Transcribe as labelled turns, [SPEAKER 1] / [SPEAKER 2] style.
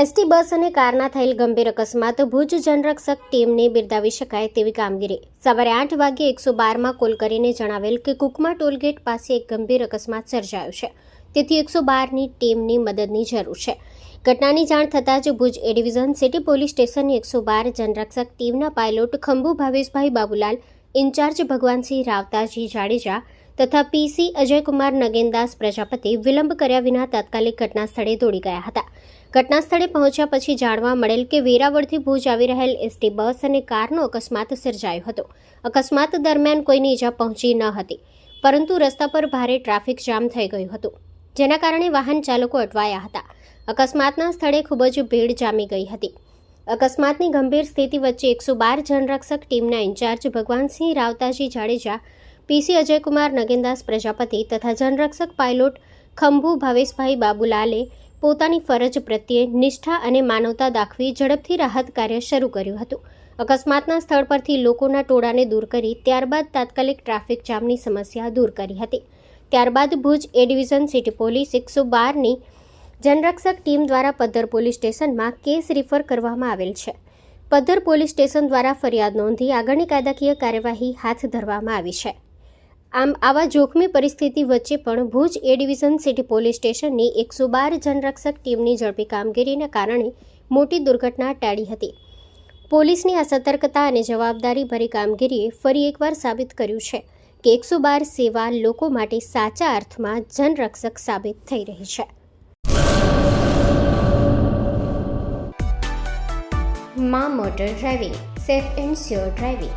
[SPEAKER 1] ST bus અને કારના થયેલ ગંભીર અકસ્માત ભુજ જનરક્ષક ટીમને બિરદાવી શકાય તેવી કામગીરી. સવારે આઠ વાગ્યે એકસો બારમાં કોલ કરીને જણાવેલ કે કુકમા ટોલગેટ પાસે એક ગંભીર અકસ્માત સર્જાયો છે. તેથી એકસો બારની ટીમની મદદની જરૂર છે. ઘટનાની જાણ થતાં જ Bhuj A division city police સ્ટેશનની એકસો બાર જનરક્ષક ટીમના પાયલોટ ખંભુ ભાવેશભાઈ બાબુલાલ, ઇન્ચાર્જ ભગવાનસિંહ રાવતાજી જાડેજા તથા પીસી અજયકુમાર નગેનદાસ પ્રજાપતિ વિલંબ કર્યા વિના તાત્કાલિક ઘટના સ્થળે દોડી ગયા હતા. ઘટના સ્થળે પહોંચ્યા પછી જાણવા મળેલ કે વેરાવળથી ભુજ આવી રહેલ એસટી બસ અને કારનો અકસ્માત સર્જાયો હતો. અકસ્માત દરમિયાન કોઈની ઈજા પહોંચી ન હતી, પરંતુ રસ્તા પર ભારે ટ્રાફિક જામ થઈ ગયું હતું, જેના કારણે વાહન ચાલકો અટવાયા હતા. અકસ્માતના સ્થળે ખૂબ જ ભીડ જામી ગઈ હતી. અકસ્માતની ગંભીર સ્થિતિ વચ્ચે એકસો બાર જનરક્ષક ટીમના ઇન્ચાર્જ ભગવાનસિંહ રાવતાજી જાડેજા પીસી અજયકુમાર, નગેનદાસ પ્રજાપતિ તથા જનરક્ષક પાયલોટ ખંભુ ભાવેશભાઈ બાબુલાલે પોતાની ફરજ પ્રત્યે નિષ્ઠા અને માનવતા દાખવી ઝડપથી રાહત કાર્ય શરૂ કર્યું હતું. અકસ્માતના સ્થળ પરથી લોકોના ટોળાને દૂર કરી ત્યારબાદ તાત્કાલિક ટ્રાફિક જામની સમસ્યા દૂર કરી હતી. ત્યારબાદ Bhuj A division city police એકસો બારની જનરક્ષક ટીમ દ્વારા પદ્ધર પોલીસ સ્ટેશનમાં કેસ રિફર કરવામાં આવેલ છે. પદ્ધર પોલીસ સ્ટેશન દ્વારા ફરિયાદ નોંધી આગળની કાયદાકીય કાર્યવાહી હાથ ધરવામાં આવી છે. આમ, આવા જોખમી પરિસ્થિતિ વચ્ચે પણ Bhuj A division city police સ્ટેશનની એકસો બાર જનરક્ષક ટીમની ઝડપી કામગીરીના કારણે મોટી દુર્ઘટના ટાળી હતી. પોલીસની આ સતર્કતા અને જવાબદારી ભરી કામગીરીએ ફરી એકવાર સાબિત કર્યું છે કે એકસો બાર સેવા લોકો માટે સાચા અર્થમાં જનરક્ષક સાબિત થઈ રહી છે. મા motor driving, safe and sure driving.